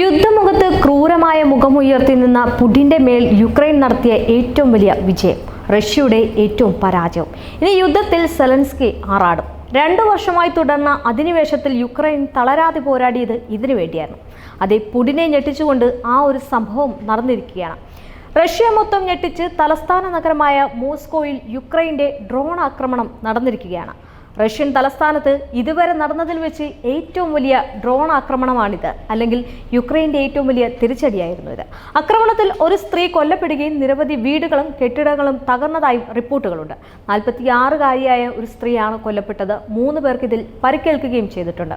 യുദ്ധമുഖത്ത് ക്രൂരമായ മുഖമുയർത്തി നിന്ന പുടിന്റെ മേൽ യുക്രൈൻ നടത്തിയ ഏറ്റവും വലിയ വിജയം റഷ്യയുടെ ഏറ്റവും പരാജയം. ഇനി യുദ്ധത്തിൽ സെലൻസ്കി ആറാടും. രണ്ടു വർഷമായി തുടർന്ന അധിനിവേശത്തിൽ യുക്രൈൻ തളരാതെ പോരാടിയത് ഇതിനു വേണ്ടിയായിരുന്നു. അതേ പുടിനെ ഞെട്ടിച്ചുകൊണ്ട് ആ ഒരു സംഭവം നടന്നിരിക്കുകയാണ്. റഷ്യ മൊത്തം ഞെട്ടിച്ച് തലസ്ഥാന നഗരമായ മോസ്കോയിൽ യുക്രൈന്റെ ഡ്രോൺ ആക്രമണം നടന്നിരിക്കുകയാണ്. റഷ്യൻ തലസ്ഥാനത്ത് ഇതുവരെ നടന്നതിൽ വെച്ച് ഏറ്റവും വലിയ ഡ്രോൺ ആക്രമണമാണിത് അല്ലെങ്കിൽ യുക്രൈന്റെ ഏറ്റവും വലിയ തിരിച്ചടിയായിരുന്നു ഇത്. ആക്രമണത്തിൽ ഒരു സ്ത്രീ കൊല്ലപ്പെടുകയും നിരവധി വീടുകളും കെട്ടിടങ്ങളും തകർന്നതായും റിപ്പോർട്ടുകളുണ്ട്. നാൽപ്പത്തിയാറുകാരിയായ ഒരു സ്ത്രീയാണ് കൊല്ലപ്പെട്ടത്. മൂന്ന് പേർക്ക് ഇതിൽ പരിക്കേൽക്കുകയും ചെയ്തിട്ടുണ്ട്.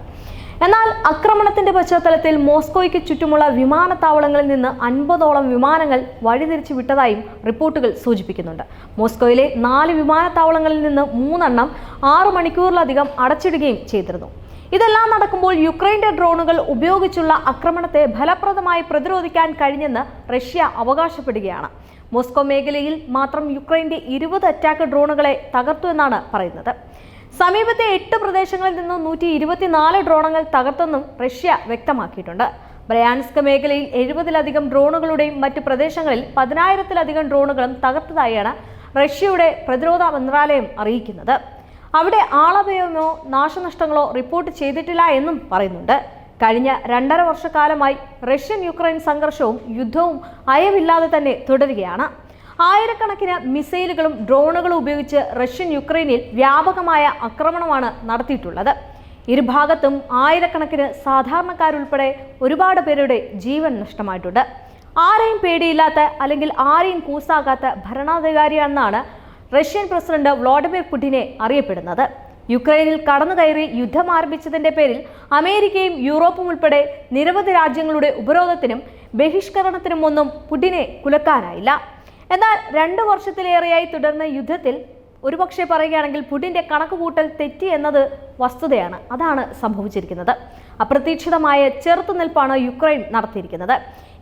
എന്നാൽ ആക്രമണത്തിന്റെ പശ്ചാത്തലത്തിൽ മോസ്കോയ്ക്ക് ചുറ്റുമുള്ള വിമാനത്താവളങ്ങളിൽ നിന്ന് അൻപതോളം വിമാനങ്ങൾ വഴിതിരിച്ചു വിട്ടതായും റിപ്പോർട്ടുകൾ സൂചിപ്പിക്കുന്നുണ്ട്. മോസ്കോയിലെ നാല് വിമാനത്താവളങ്ങളിൽ നിന്ന് മൂന്നെണ്ണം ആറ് മണിക്കൂറിലധികം അടച്ചിടുകയും ചെയ്തിരുന്നു. ഇതെല്ലാം നടക്കുമ്പോൾ യുക്രൈന്റെ ഡ്രോണുകൾ ഉപയോഗിച്ചുള്ള ആക്രമണത്തെ ഫലപ്രദമായി പ്രതിരോധിക്കാൻ കഴിഞ്ഞെന്ന് റഷ്യ അവകാശപ്പെടുകയാണ്. മോസ്കോ മേഖലയിൽ മാത്രം യുക്രൈന്റെ ഇരുപത് അറ്റാക്ക് ഡ്രോണുകളെ തകർത്തു എന്നാണ് പറയുന്നത്. സമീപത്തെ എട്ട് പ്രദേശങ്ങളിൽ നിന്നും നൂറ്റി ഇരുപത്തിനാല് ഡ്രോണുകൾ തകർത്തെന്നും റഷ്യ വ്യക്തമാക്കിയിട്ടുണ്ട്. ബ്രയാൻസ്ക് മേഖലയിൽ എഴുപതിലധികം ഡ്രോണുകളുടെയും മറ്റ് പ്രദേശങ്ങളിൽ പതിനായിരത്തിലധികം ഡ്രോണുകളും തകർത്തതായാണ് റഷ്യയുടെ പ്രതിരോധ മന്ത്രാലയം അറിയിക്കുന്നത്. അവിടെ ആളപയമോ നാശനഷ്ടങ്ങളോ റിപ്പോർട്ട് ചെയ്തിട്ടില്ല എന്നും പറയുന്നുണ്ട്. കഴിഞ്ഞ രണ്ടര വർഷക്കാലമായി റഷ്യൻ യുക്രൈൻ സംഘർഷവും യുദ്ധവും അയവില്ലാതെ തന്നെ തുടരുകയാണ്. ആയിരക്കണക്കിന് മിസൈലുകളും ഡ്രോണുകളും ഉപയോഗിച്ച് റഷ്യൻ യുക്രൈനിൽ വ്യാപകമായ ആക്രമണമാണ് നടത്തിയിട്ടുള്ളത്. ഇരുഭാഗത്തും ആയിരക്കണക്കിന് സാധാരണക്കാരുൾപ്പെടെ ഒരുപാട് പേരുടെ ജീവൻ നഷ്ടമായിട്ടുണ്ട്. ആരെയും പേടിയില്ലാത്ത അല്ലെങ്കിൽ ആരെയും കൂസാകാത്ത ഭരണാധികാരിയാണെന്നാണ് റഷ്യൻ പ്രസിഡന്റ് വ്ളാഡിമിർ പുടിനെ അറിയപ്പെടുന്നത്. യുക്രൈനിൽ കടന്നു കയറി യുദ്ധം ആരംഭിച്ചതിന്റെ പേരിൽ അമേരിക്കയും യൂറോപ്പും ഉൾപ്പെടെ നിരവധി രാജ്യങ്ങളുടെ ഉപരോധത്തിനും ബഹിഷ്കരണത്തിനും ഒന്നും പുടിനെ കുലക്കാനായില്ല. എന്നാൽ രണ്ടു വർഷത്തിലേറെയായി തുടർന്ന യുദ്ധത്തിൽ ഒരുപക്ഷെ പറയുകയാണെങ്കിൽ പുടിന്റെ കണക്കുകൂട്ടൽ തെറ്റി എന്നത് വസ്തുതയാണ്. അതാണ് സംഭവിച്ചിരിക്കുന്നത്. അപ്രതീക്ഷിതമായ ചെറുത്തുനിൽപ്പാണ് യുക്രൈൻ നടത്തിയിരിക്കുന്നത്.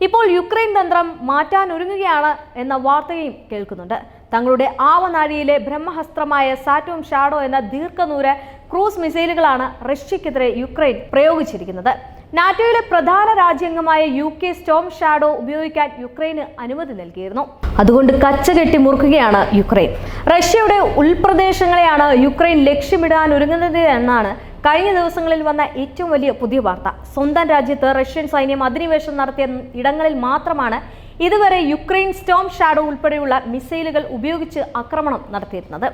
ഇപ്പോൾ യുക്രൈൻ തന്ത്രം മാറ്റാൻ ഒരുങ്ങുകയാണ് എന്ന വാർത്തയും കേൾക്കുന്നുണ്ട്. തങ്ങളുടെ ആവനാഴിയിലെ ബ്രഹ്മഹസ്ത്രമായ സാറ്റോം ഷാഡോ എന്ന ദീർഘനൂര ക്രൂസ് മിസൈലുകളാണ് റഷ്യക്കെതിരെ യുക്രൈൻ പ്രയോഗിച്ചിരിക്കുന്നത്. നാറ്റോയിലെ പ്രധാന രാജ്യങ്ങമായ യു കെ സ്റ്റോം ഷാഡോ ഉപയോഗിക്കാൻ യുക്രൈന് അനുമതി നൽകിയിരുന്നു. അതുകൊണ്ട് കച്ച കെട്ടി മുറുക്കുകയാണ് യുക്രൈൻ. റഷ്യയുടെ ഉൾപ്രദേശങ്ങളെയാണ് യുക്രൈൻ ലക്ഷ്യമിടാൻ ഒരുങ്ങുന്നത് എന്നാണ് കഴിഞ്ഞ ദിവസങ്ങളിൽ വന്ന ഏറ്റവും വലിയ പുതിയ വാർത്ത. സ്വന്തം രാജ്യത്ത് റഷ്യൻ സൈന്യം അധിനിവേശം നടത്തിയ ഇടങ്ങളിൽ മാത്രമാണ് ഇതുവരെ യുക്രൈൻ സ്റ്റോം ഷാഡോ ഉൾപ്പെടെയുള്ള മിസൈലുകൾ ഉപയോഗിച്ച് ആക്രമണം നടത്തിയിരുന്നത്.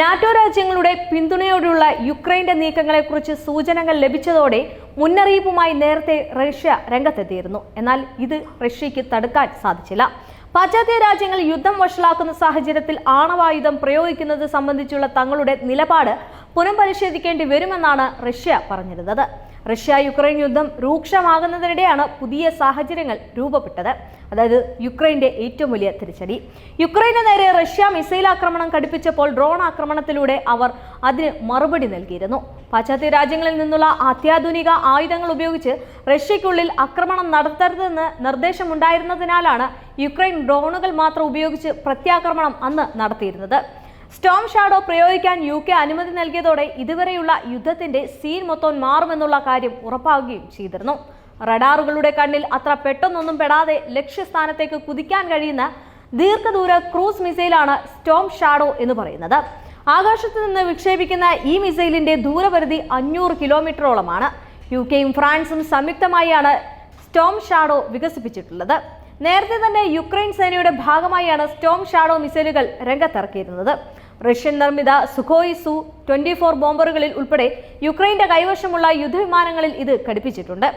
നാറ്റോ രാജ്യങ്ങളുടെ പിന്തുണയോടെയുള്ള യുക്രൈന്റെ നീക്കങ്ങളെക്കുറിച്ച് സൂചനകൾ ലഭിച്ചതോടെ മുന്നറിയിപ്പുമായി നേരത്തെ റഷ്യ രംഗത്തെത്തിയിരുന്നു. എന്നാൽ ഇത് റഷ്യയ്ക്ക് തടുക്കാൻ സാധിച്ചില്ല. പാശ്ചാത്യ രാജ്യങ്ങൾ യുദ്ധം വഷളാക്കുന്ന സാഹചര്യത്തിൽ ആണവായുധം പ്രയോഗിക്കുന്നത് സംബന്ധിച്ചുള്ള തങ്ങളുടെ നിലപാട് പുനഃപരിശോധിക്കേണ്ടി വരുമെന്നാണ് റഷ്യ പറഞ്ഞിരുന്നത്. റഷ്യ യുക്രൈൻ യുദ്ധം രൂക്ഷമാകുന്നതിനിടെയാണ് പുതിയ സാഹചര്യങ്ങൾ രൂപപ്പെട്ടത്. അതായത് യുക്രൈന്റെ ഏറ്റവും വലിയ തിരിച്ചടി. യുക്രൈന് നേരെ റഷ്യ മിസൈൽ ആക്രമണം കടുപ്പിച്ചപ്പോൾ ഡ്രോൺ ആക്രമണത്തിലൂടെ അവർ അതിന് മറുപടി നൽകിയിരുന്നു. പാശ്ചാത്യ രാജ്യങ്ങളിൽ നിന്നുള്ള അത്യാധുനിക ആയുധങ്ങൾ ഉപയോഗിച്ച് റഷ്യയ്ക്കുള്ളിൽ ആക്രമണം നടത്തരുതെന്ന് നിർദ്ദേശമുണ്ടായിരുന്നതിനാലാണ് യുക്രൈൻ ഡ്രോണുകൾ മാത്രം ഉപയോഗിച്ച് പ്രത്യാക്രമണം അന്ന് നടത്തിയിരുന്നത്. സ്റ്റോം ഷാഡോ പ്രയോഗിക്കാൻ യു കെ അനുമതി നൽകിയതോടെ ഇതുവരെയുള്ള യുദ്ധത്തിന്റെ സീൻ മൊത്തം മാറുമെന്നുള്ള കാര്യം ഉറപ്പാകുകയും ചെയ്തിരുന്നു. റഡാറുകളുടെ കണ്ണിൽ അത്ര പെട്ടെന്നൊന്നും പെടാതെ ലക്ഷ്യസ്ഥാനത്തേക്ക് കുതിക്കാൻ കഴിയുന്ന ദീർഘദൂര ക്രൂസ് മിസൈലാണ് സ്റ്റോം ഷാഡോ എന്ന് പറയുന്നത്. ആകാശത്ത് നിന്ന് വിക്ഷേപിക്കുന്ന ഈ മിസൈലിന്റെ ദൂരപരിധി അഞ്ഞൂറ് കിലോമീറ്ററോളമാണ്. യു കെയും ഫ്രാൻസും സംയുക്തമായാണ് സ്റ്റോം ഷാഡോ വികസിപ്പിച്ചിട്ടുള്ളത്. നേരത്തെ തന്നെ യുക്രൈൻ സേനയുടെ ഭാഗമായാണ് സ്റ്റോം ഷാഡോ മിസൈലുകൾ രംഗത്തിറക്കിയിരുന്നത്. റഷ്യൻ നിർമ്മിത സുഖോയി സു ട്വന്റി ഫോർ ബോംബറുകളിൽ ഉൾപ്പെടെ യുക്രൈന്റെ കൈവശമുള്ള യുദ്ധവിമാനങ്ങളിൽ ഇത് ഘടിപ്പിച്ചിട്ടുണ്ട്.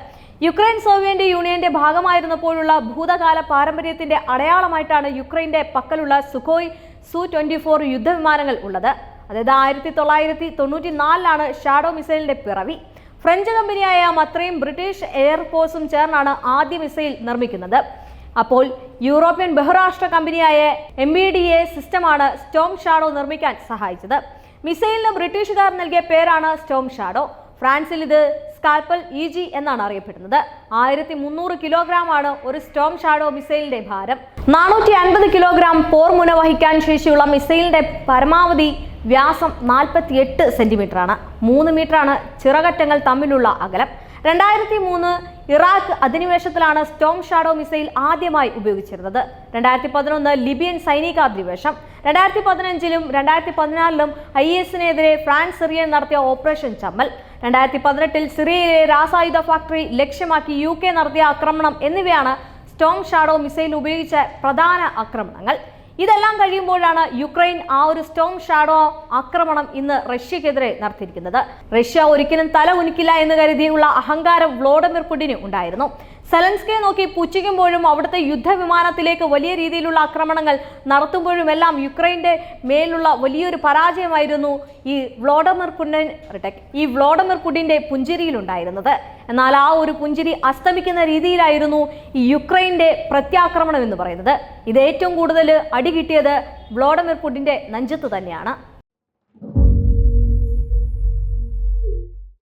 യുക്രൈൻ സോവിയറ്റ് യൂണിയന്റെ ഭാഗമായിരുന്നപ്പോഴുള്ള ഭൂതകാല പാരമ്പര്യത്തിന്റെ അടയാളമായിട്ടാണ് യുക്രൈന്റെ പക്കലുള്ള സുഖോയ് സു ട്വന്റി ഫോർ യുദ്ധവിമാനങ്ങൾ ഉള്ളത്. അതായത് ആയിരത്തി തൊള്ളായിരത്തി തൊണ്ണൂറ്റി നാലിലാണ് ഷാഡോ മിസൈലിന്റെ പിറവി. ഫ്രഞ്ച് കമ്പനിയായ മത്രയും ബ്രിട്ടീഷ് എയർഫോഴ്സും ചേർന്നാണ് ആദ്യ മിസൈൽ നിർമ്മിക്കുന്നത്. അപ്പോൾ യൂറോപ്യൻ ബഹുരാഷ്ട്ര കമ്പനിയായ എം ബി ഡി എ സിസ്റ്റമാണ് സ്റ്റോം ഷാഡോ നിർമ്മിക്കാൻ സഹായിച്ചത്. മിസൈലിന് ബ്രിട്ടീഷുകാർ നൽകിയ പേരാണ് സ്റ്റോം ഷാഡോ. ഫ്രാൻസിൽ ഇത് സ്കാൽപ്പൽ ഇ ജി എന്നാണ് അറിയപ്പെടുന്നത്. ആയിരത്തി മുന്നൂറ് കിലോഗ്രാം ആണ് ഒരു സ്റ്റോം ഷാഡോ മിസൈലിന്റെ ഭാരം. നാനൂറ്റി അൻപത് കിലോഗ്രാം പോർമുന വഹിക്കാൻ ശേഷിയുള്ള മിസൈലിന്റെ പരമാവധി വ്യാസം നാൽപ്പത്തി എട്ട് സെന്റിമീറ്ററാണ്. മൂന്ന് മീറ്ററാണ് ചിറകറ്റങ്ങൾ തമ്മിലുള്ള അകലം. രണ്ടായിരത്തി മൂന്ന് ഇറാഖ് അധിനിവേശത്തിലാണ് സ്റ്റോം ഷാഡോ മിസൈൽ ആദ്യമായി ഉപയോഗിച്ചിരുന്നത്. രണ്ടായിരത്തി പതിനൊന്ന് ലിബിയൻ സൈനികാധിനിവേശം. രണ്ടായിരത്തി പതിനഞ്ചിലും രണ്ടായിരത്തി പതിനാലിലും ഐ എസിനെതിരെ ഫ്രാൻസ് സിറിയൻ നടത്തിയ ഓപ്പറേഷൻ ചമ്മൽ. രണ്ടായിരത്തി പതിനെട്ടിൽ സിറിയയിലെ രാസായുധ ഫാക്ടറി ലക്ഷ്യമാക്കി യു കെ നടത്തിയ ആക്രമണം എന്നിവയാണ് സ്റ്റോം ഷാഡോ മിസൈൽ ഉപയോഗിച്ച പ്രധാന ആക്രമണങ്ങൾ. ഇതെല്ലാം കഴിയുമ്പോഴാണ് യുക്രൈൻ ആ ഒരു സ്റ്റോം ഷാഡോ ആക്രമണം ഇന്ന് റഷ്യക്കെതിരെ നടത്തിയിരിക്കുന്നത്. റഷ്യ ഒരിക്കലും തല ഉനിക്കില്ല എന്ന് കരുതിയുള്ള അഹങ്കാരം വ്ളോഡമിർ പുടിന് ഉണ്ടായിരുന്നു. സെലൻസ്കയെ നോക്കി പുച്ഛിക്കുമ്പോഴും അവിടുത്തെ യുദ്ധവിമാനത്തിലേക്ക് വലിയ രീതിയിലുള്ള ആക്രമണങ്ങൾ നടത്തുമ്പോഴുമെല്ലാം യുക്രൈന്റെ മേലുള്ള വലിയൊരു പരാജയമായിരുന്നു ഈ വ്ളോഡമിർ പുടിൻ ഈ വ്ളോഡമിർ പുടിന്റെ പുഞ്ചിരിയിലുണ്ടായിരുന്നത്. എന്നാൽ ആ ഒരു പുഞ്ചിരി അസ്തമിക്കുന്ന രീതിയിലായിരുന്നു ഈ യുക്രൈന്റെ പ്രത്യാക്രമണം എന്ന് പറയുന്നത്. ഇത് ഏറ്റവും കൂടുതൽ അടി കിട്ടിയത് വ്ളോഡമിർ പുടിന്റെ നെഞ്ചത്ത് തന്നെയാണ്.